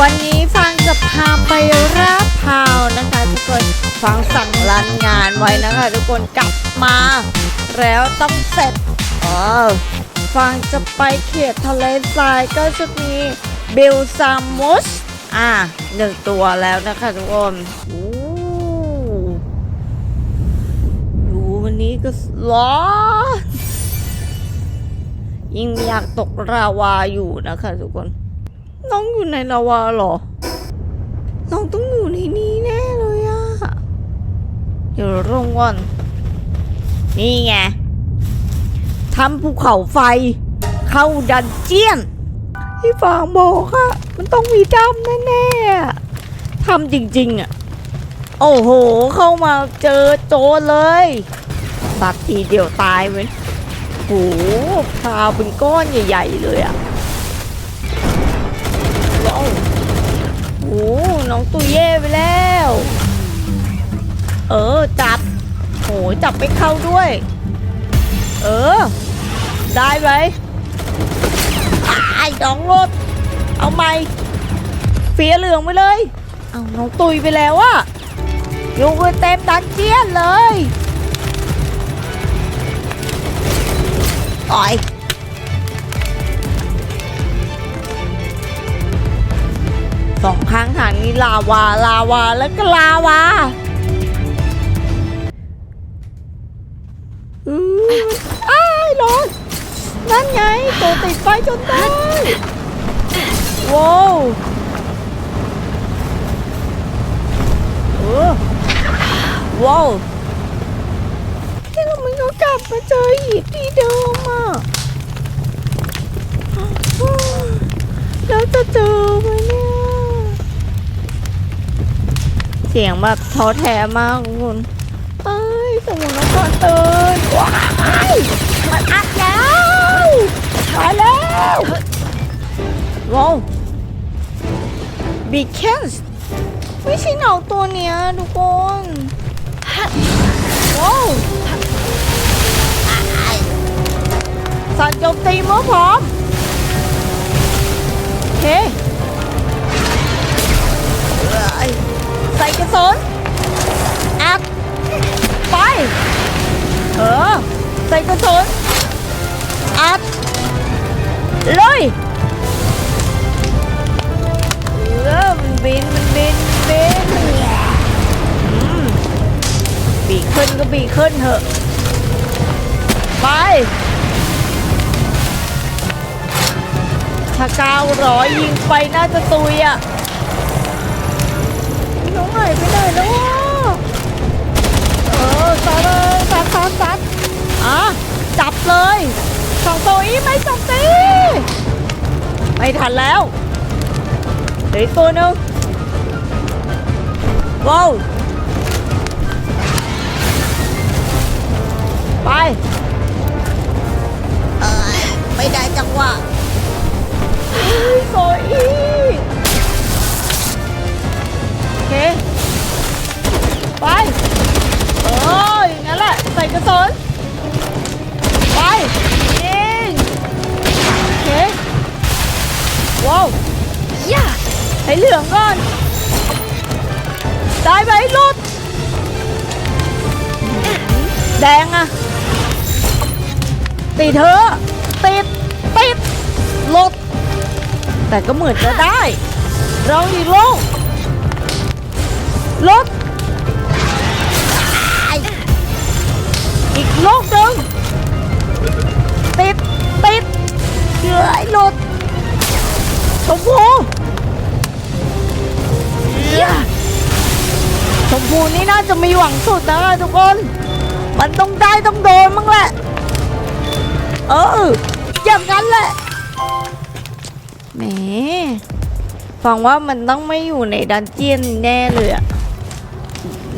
วันนี้ฟังจะพาไปราดพาวนะคะทุกคนฟังสั่งรันงานไว้นะคะ ทุกคนกลับมา แล้วต้องเสร็จอ๋อฟังจะไปเขตทะเลทรายก็จะมีเบลซามุสอะหนึ่งตัวแล้วนะคะทุกคนโอ้ดูวันนี้ก็ร้อนยิ่งอยากตกราวาอยู่นะคะทุกคน น้องอยู่ในลาวาเหรอ น้องต้องอยู่ในนี้แน่เลยอะเดี๋ยวลงก่อน นี่ไงทำภูเขาไฟ เข้าดันเจียน ที่ฟางบอกอะมันต้องมีดำแน่ๆอะทำจริงๆอะโอ้โห เข้ามาเจอโจรเลยบัดทีเดียวตายเว้ยโหพาวเป็นก้อนใหญ่ ๆ เลยอะ ว้โอ้น้องตุยเย่ไปแล้ว เออ จับโหจับไม่เข้าด้วย เออ ได้ไหมไอ้ดองรถเอาไหมเฟียเหลืองไปเลย เอาน้องตุยไปแล้วอะอยู่กันเต็มดันเจียนเลยต่อย สองข้างทางนี้ลาวาลาวาแล้วก็ลาวาอืออ้ายร้อนนั่นไงตัวติดไฟจนได้ว้าวเออว้าวที่เรามันก็กลับมาเจอหีบที่เดิมอะแล้วจะเจอไหมเนี่ย เสียงแบบท้อแท้มากทุกคนเอ้ยสมุนละครเตือนว้ายมันอัดแล้วมาแล้วว้าวบีเคนส์ไม่ใช่หนองตัวเนี้ยทุกคนว้าวสัตว์โจมตีเมื่อพร้อม เลยเออมันบิน มันบิน มันบินอืมบีขึ้นก็บีขึ้นเถอะ ไป ถ้าเก้าร้อยยิงไปน่าจะตุยอะ น้องหายไปไหนแล้ววะเออซัดเลยซัดซัดซัดอะจับเลยสองตัวอีไม่จบตี ไม่ทันแล้วเหลืออีกตัวหนึงว้าวไป เอ้ยไม่ได้จังหวะเฮ้ยโซอีโอเค ไป เอออย่างนั้นแหละ ใส่กระสุน ไอ้เหลืองก่อนตายไหมลุดแดงอะติดเธอติดติดลดแต่ก็เหมือนจะได้ เราอีกลูกรถ นี่น่าจะมีหวังสุดนะทุกคน มันต้องได้ต้องโดนมั้งแหละ เออ อย่างนั้นแหละ แหม ฟังว่ามันต้องไม่อยู่ในดันเจียนแน่เลยอะ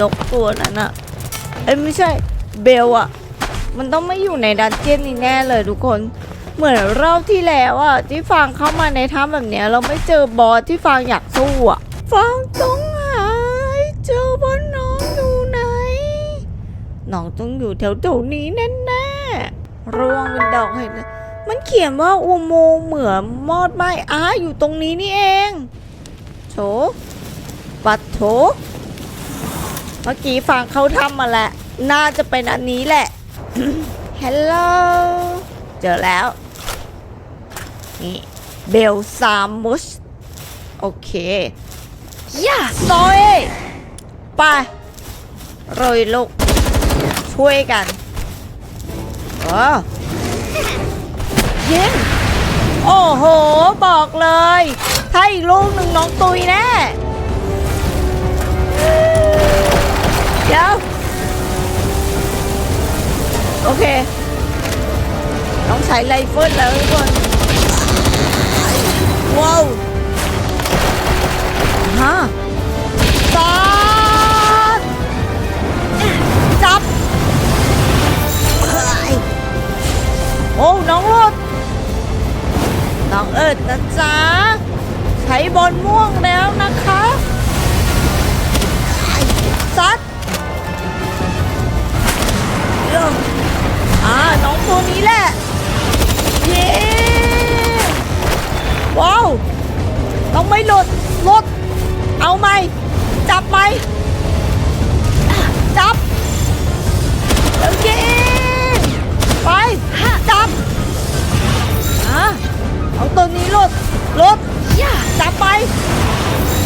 นกตัวนั้นอะเอ้ยไม่ใช่ เบลอะมันต้องไม่อยู่ในดันเจียนนี่แน่เลยทุกคน เหมือนรอบที่แล้วอะที่ฟังเข้ามาในถ้ำแบบเนี้ย เราไม่เจอบอสที่ฟังอยากสู้อะฟังต้องหาให้เจอว่าน้องอยู่ไหน น้องต้องอยู่แถวๆนี้แน่ๆร่วงเป็นดอกเห็นเลยมันเขียนว่าอุโมงค์เหมือนมอดไม้อาอยู่ตรงนี้นี่เองโถปัดโถเมื่อกี้ฟังเขาทำมาแหละ น่าจะเป็นอันนี้แหละฮัลโหลเจอแล้ว นี่เบลซามุสโอเคย่าซอยไปโรยลูก ช่วยกันเออยิงโอ้โห บอกเลยถ้าอีกลูกหนึ่งน้องตุยแน่เดี๋ยวโอเคต้องใช้ไรเฟิลแล้วทุกคน น้องเอิดนะจ๊ะ ใช้บอลม่วงแล้วนะคะซัดเรื่องอ่าน้องตัวนี้แหละ เย้ หลุดจับไป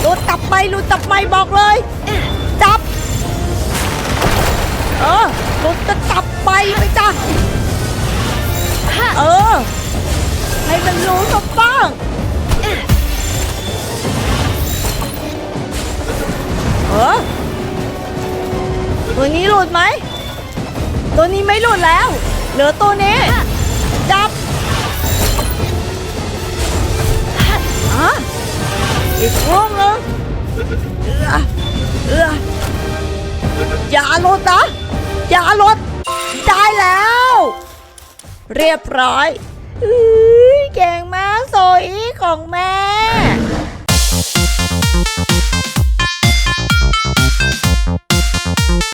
หลุดจับไปหลุดจับไปบอกเลย จับ เออรถจะจับไปไปจ้ะเออ ให้มันรู้สักบ้างเออตัวนี้หลุดไหม ตัวนี้ไม่หลุดแล้ว เหลือตัวนี้ะอีกวงนึงเออเอออย่าลดนะ อย่าลด ได้แล้ว เรียบร้อยเก่งมากโซอีของแม่